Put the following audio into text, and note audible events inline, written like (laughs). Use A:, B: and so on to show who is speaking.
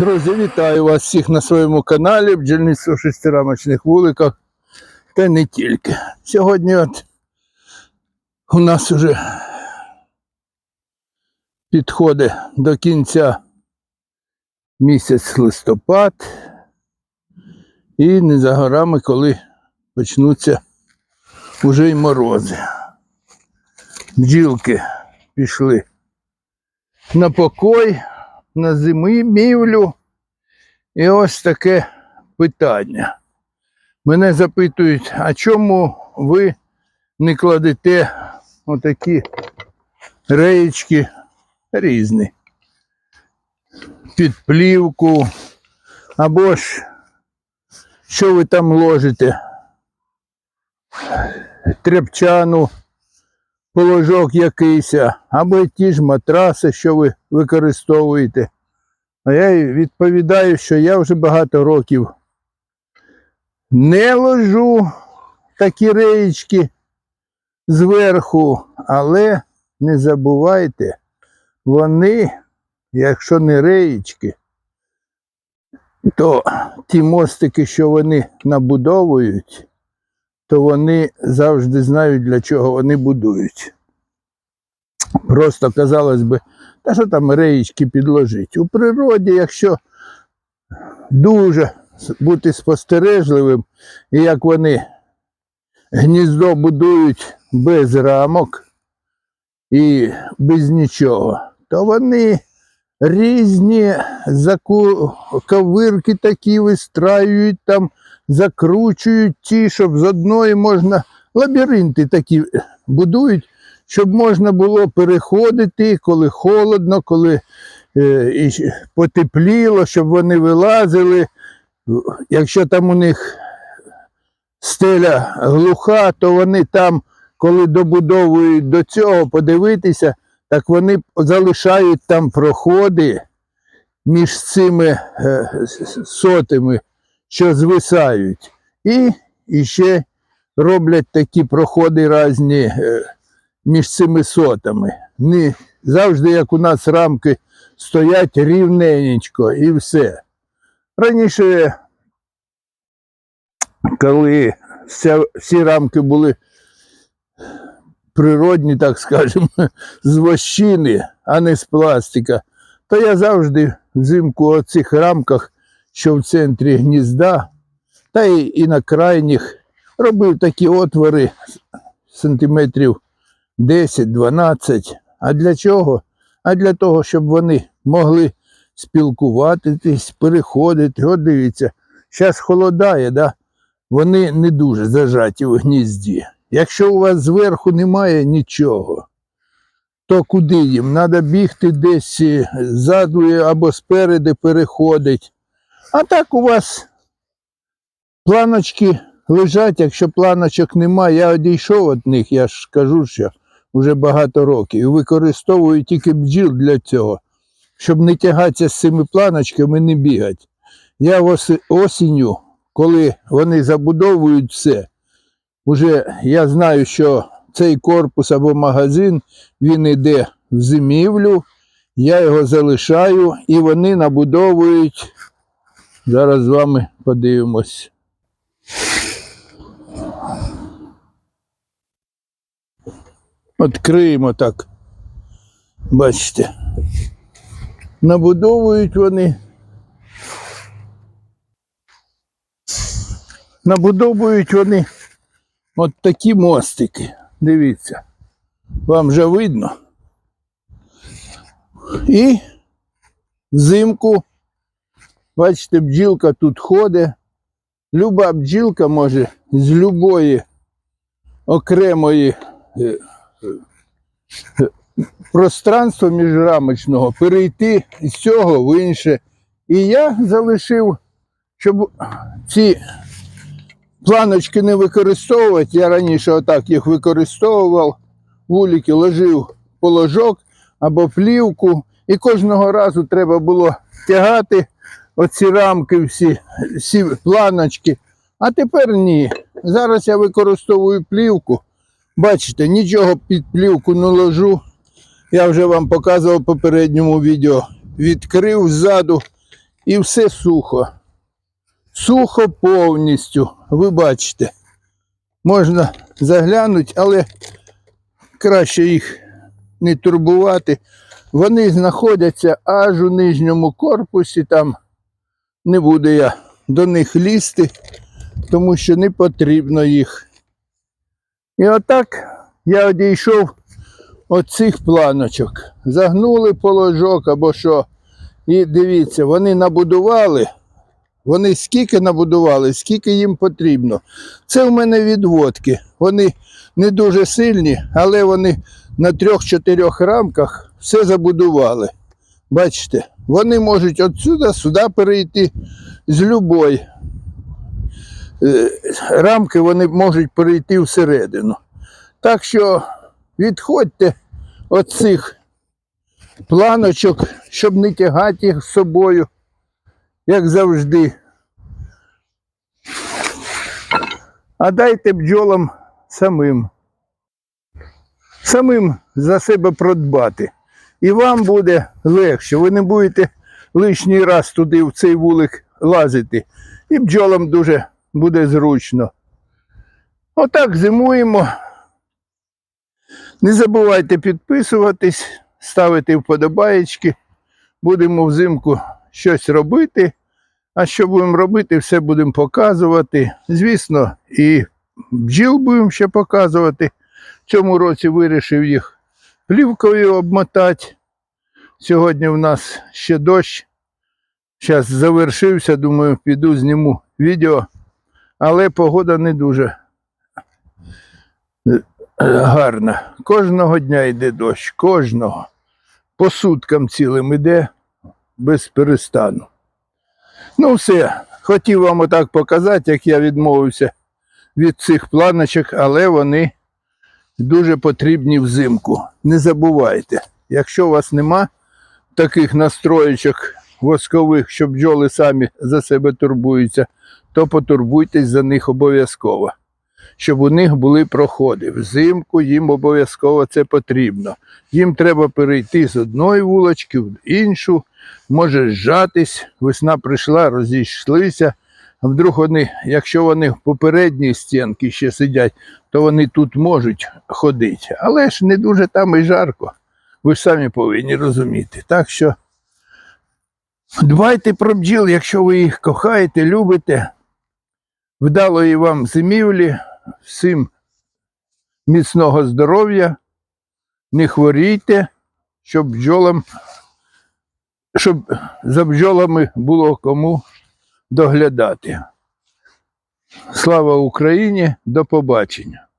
A: Друзі, вітаю вас всіх на своєму каналі бджільництво шестирамочних вуликах. Та не тільки. Сьогодні от у нас вже підходить до кінця місяць листопад. І не за горами, коли почнуться уже й морози. Бджілки пішли на покой, на зимівлю. І ось таке питання. Мене запитують, а чому ви не кладете отакі реєчки різні? Під плівку, або ж що ви там ложите? Тряпчану, положок якийсь, або ті ж матраси, що ви використовуєте. А я відповідаю, що я вже багато років не ложу такі реєчки зверху, але не забувайте, вони, якщо не реєчки, то ті мостики, що вони набудовують, то вони завжди знають, для чого вони будують. Просто, казалось би, та що там реєчки підложить? У природі, якщо дуже бути спостережливим, і як вони гніздо будують без рамок і без нічого, то вони різні заковирки такі вистраюють там, закручують ті, щоб з одної можна лабіринти такі будують, щоб можна було переходити, коли холодно, коли е, потепліло, щоб вони вилазили. Якщо там у них стеля глуха, то вони там, коли добудовують до цього, подивитися, так вони залишають там проходи між цими е, сотами, що звисають. І, і ще роблять такі проходи різні е, між цими сотами. Не завжди, як у нас рамки стоять рівненечко і все. Раніше, коли вся, всі рамки були природні, так скажемо, (laughs) з вощини, а не з пластика, то я завжди взимку у цих рамках, що в центрі гнізда, та й, і на крайніх робив такі отвори сантиметрів 10-12. А для чого? А для того, щоб вони могли спілкуватись, переходити. От дивіться, зараз холодає, да? вони не дуже зажаті в гнізді. Якщо у вас зверху немає нічого, то куди їм? Треба бігти десь е, ззаду або спереди переходить. А так у вас планочки лежать, якщо планочок немає, я одійшов від них, я ж кажу, що вже багато років. І використовую тільки бджіл для цього, щоб не тягатися з цими планочками, не бігати. Я осінню, коли вони забудовують все, вже я знаю, що цей корпус або магазин, він йде в зимівлю, я його залишаю і вони набудовують. Зараз з вами подивимось. Відкриємо так. Бачите. Набудовують вони. Набудовують вони от такі мостики. Дивіться. Вам вже видно. І взимку, бачите, бджілка тут ходить. Люба бджілка може з любої окремої пространства міжрамочного перейти з цього в інше. І я залишив, щоб ці планочки не використовувати. Я раніше отак їх використовував, вулики ложив положок або плівку, і кожного разу треба було тягати оці рамки, всі, всі планочки. А тепер ні. Зараз я використовую плівку. Бачите, нічого під плівку не ложу. Я вже вам показував в попередньому відео. Відкрив ззаду і все сухо. Сухо повністю. Ви бачите. Можна заглянути, але краще їх не турбувати. Вони знаходяться аж у нижньому корпусі, там не буду я до них лізти, тому що не потрібно їх. І отак я одійшов від цих планочок. Загнули положок або що. І дивіться, вони набудували. Вони скільки набудували, скільки їм потрібно. Це в мене відводки. Вони не дуже сильні, але вони на трьох-чотирьох рамках все забудували. Бачите, вони можуть отсюди сюди перейти з любої рамки, вони можуть перейти всередину. Так що відходьте від цих планочок, щоб не тягати їх з собою, як завжди. А дайте бджолам самим. Самим за себе продбати. І вам буде легше. Ви не будете лишній раз туди в цей вулик лазити. І бджолам дуже буде зручно. Отак зимуємо. Не забувайте підписуватись, ставити вподобаєчки. Будемо взимку щось робити. А що будемо робити, все будемо показувати. Звісно, і бджіл будемо ще показувати. В цьому році вирішив їх плівкою обмотати. Сьогодні в нас ще дощ. Зараз завершився, думаю, піду зніму відео. Але погода не дуже гарна. Кожного дня йде дощ, кожного. По суткам цілим іде без перестану. Ну, все. Хотів вам отак показати, як я відмовився від цих планочок, але вони дуже потрібні взимку. Не забувайте, якщо у вас нема таких настроєчок воскових, що бджоли самі за себе турбуються, то потурбуйтесь за них обов'язково. Щоб у них були проходи. Взимку їм обов'язково це потрібно. Їм треба перейти з одної вулочки в іншу, може зжатись, весна прийшла, розійшлися. Вдруг вони, якщо вони в попередній стінці ще сидять, то вони тут можуть ходити. Але ж не дуже там і жарко. Ви ж самі повинні розуміти. Так що дбайте про бджіл, якщо ви їх кохаєте, любите. Вдалої вам зимівлі, всім міцного здоров'я, не хворійте, щоб бджолам, щоб за бджолами було кому доглядати. Слава Україні! До побачення!